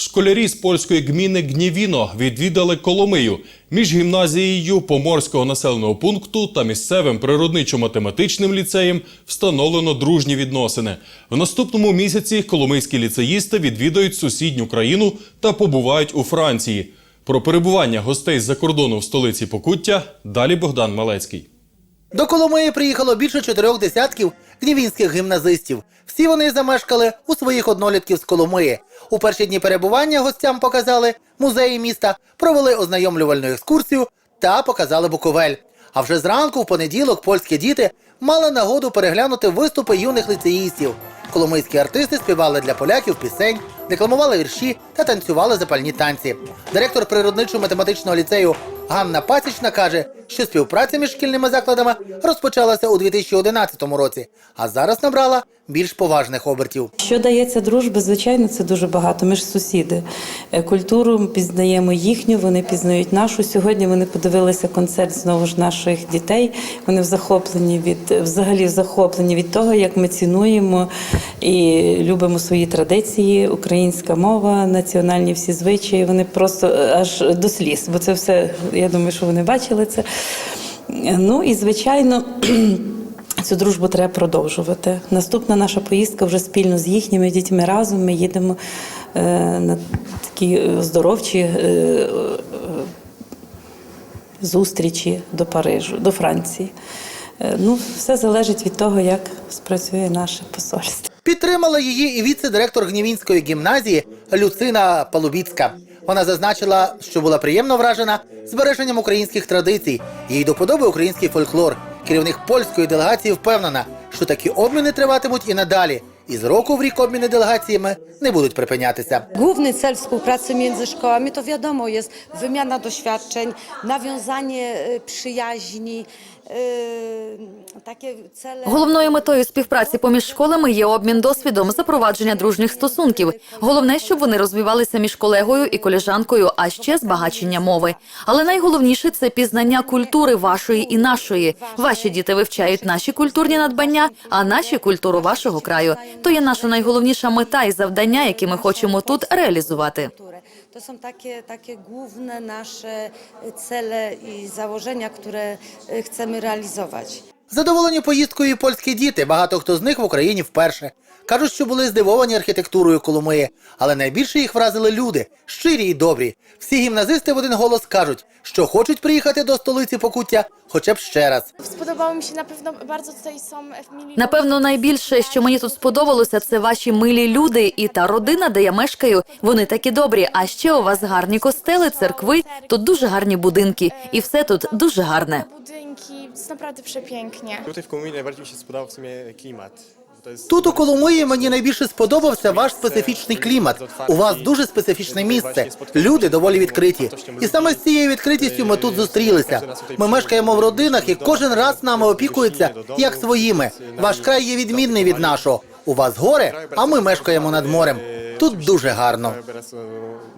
Школярі з польської гміни Гнєвіно відвідали Коломию. Між гімназією Поморського населеного пункту та місцевим природничо-математичним ліцеєм встановлено дружні відносини. В наступному місяці коломийські ліцеїсти відвідають сусідню країну та побувають у Франції. Про перебування гостей з-за кордону в столиці Покуття далі Богдан Малецький. До Коломиї приїхало більше чотирьох десятків гнівінських гімназистів. Всі вони замешкали у своїх однолітків з Коломиї. У перші дні перебування гостям показали музеї міста, провели ознайомлювальну екскурсію та показали Буковель. А вже зранку, в понеділок, польські діти мали нагоду переглянути виступи юних лицеїстів. Коломийські артисти співали для поляків пісень, декламували вірші та танцювали запальні танці. Директор природничо-математичного ліцею Ганна Пасічна каже, що співпраця між шкільними закладами розпочалася у 2011 році, а зараз набрала більш поважних обертів. Що дається дружби, звичайно, це дуже багато. Ми ж сусіди. Е, Культуру пізнаємо їхню, вони пізнають нашу. Сьогодні вони подивилися концерт знову ж наших дітей. Вони в захопленні від взагалі захоплені від того, як ми цінуємо і любимо свої традиції, українська мова, національні всі звичаї. Вони просто е, аж до сліз, бо це все. Я думаю, що вони бачили це. Е, Ну і звичайно. Цю дружбу треба продовжувати. Наступна наша поїздка вже спільно з їхніми дітьми разом. Ми їдемо е, на такі е, оздоровчі е, е, зустрічі до Парижу, до Франції. Е, ну, все залежить від того, як спрацює наше посольство. Підтримала її і віце-директор Гнівінської гімназії Люцина Палубіцька. Вона зазначила, що була приємно вражена збереженням українських традицій. Їй до подоби український фольклор. Керівник польської делегації впевнена, що такі обміни триватимуть і надалі. І з року в рік обміни делегаціями не будуть припинятися. Główny cel współpracy między szkołami to wiadomo jest wymiana doświadczeń, nawiązanie y, przyjaźni, y, takie cele. Головною метою співпраці поміж школами є обмін досвідом, запровадження дружніх стосунків. Головне, щоб вони розвивалися між колегою і колежанкою, а ще збагачення мови. Але найголовніше це пізнання культури вашої і нашої. Ваші діти вивчають наші культурні надбання, а наші культуру вашого краю. То є наша найголовніша мета і завдання, які ми хочемо тут реалізувати. To są takie, takie główne nasze cele i założenia, które chcemy realizować. Задоволені поїздкою і польські діти. Багато хто з них в Україні вперше. Кажуть, що були здивовані архітектурою Коломиї, але найбільше їх вразили люди, щирі і добрі. Всі гімназисти в один голос кажуть, що хочуть приїхати до столиці Покуття хоча б ще раз. Spodobało mi się na pewno bardzo tutaj Напевно, найбільше, що мені тут сподобалося, це ваші милі люди і та родина, де я мешкаю. Вони такі добрі. А ще у вас гарні костели, церкви, тут дуже гарні будинки, і все тут дуже гарне. Budynki, jest naprawdę przepięknie. Tutaj w Komunie najbardziej mi się spodobał w sumie klimat. To jest Тут у Коломиї мені найбільше сподобався ваш специфічний клімат. У вас дуже специфічне місце. Люди доволі відкриті. І саме з цією відкритістю ми тут зустрілися. Ми мешкаємо в родинах, і кожен раз нами опікується як своїми. Ваш край є відмінний від нашого. У вас гори, а ми мешкаємо над морем. Тут дуже гарно.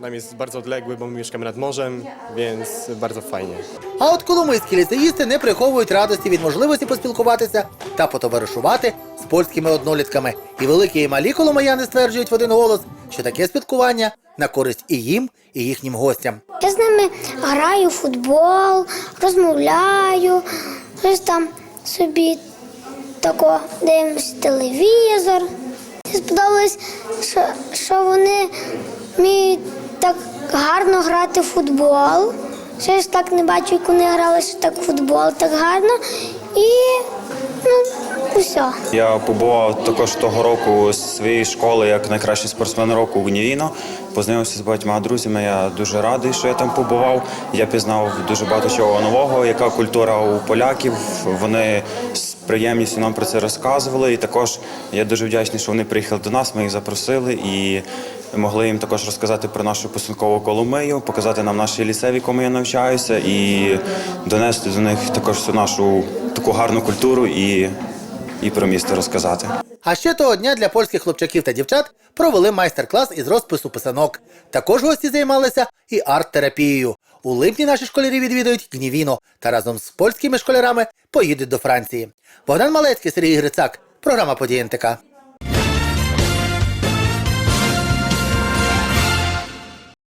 Nam jest bardzo odległy, bo my mieszkamy nad morzem, więc bardzo fajnie. А от коломийські ліцеїсти не приховують радості від можливості поспілкуватися та потоваришувати з польськими однолітками. І великі і малі коломияни стверджують в один голос, що таке спілкування на користь і їм, і їхнім гостям. Я з ними граю в футбол, розмовляю, щось там собі тако дивимося телевізор. Сподобалось, що, що вони вміють так гарно грати в футбол. Ще ж так не бачу, як вони грали, що так футбол так гарно. І ну, усе. Я побував також того року з своєї школи як найкращий спортсмен року в Гнівіно. Познайомився з багатьма друзями. Я дуже радий, що я там побував. Я пізнав дуже багато чого нового, яка культура у поляків. Вони приємністю нам про це розказували. І також я дуже вдячний, що вони приїхали до нас. Ми їх запросили і могли їм також розказати про нашу писункову Коломию, показати нам наші ліцеві, в якому я навчаюся, і донести до них також всю нашу таку гарну культуру і і про місто розказати. А ще того дня для польських хлопчаків та дівчат провели майстер-клас із розпису писанок. Також гості займалися і арт-терапією. У липні наші школярі відвідують Гнівіно та разом з польськими школярами поїдуть до Франції. Богдан Малецький, Сергій Грицак. Програма «Події НТК».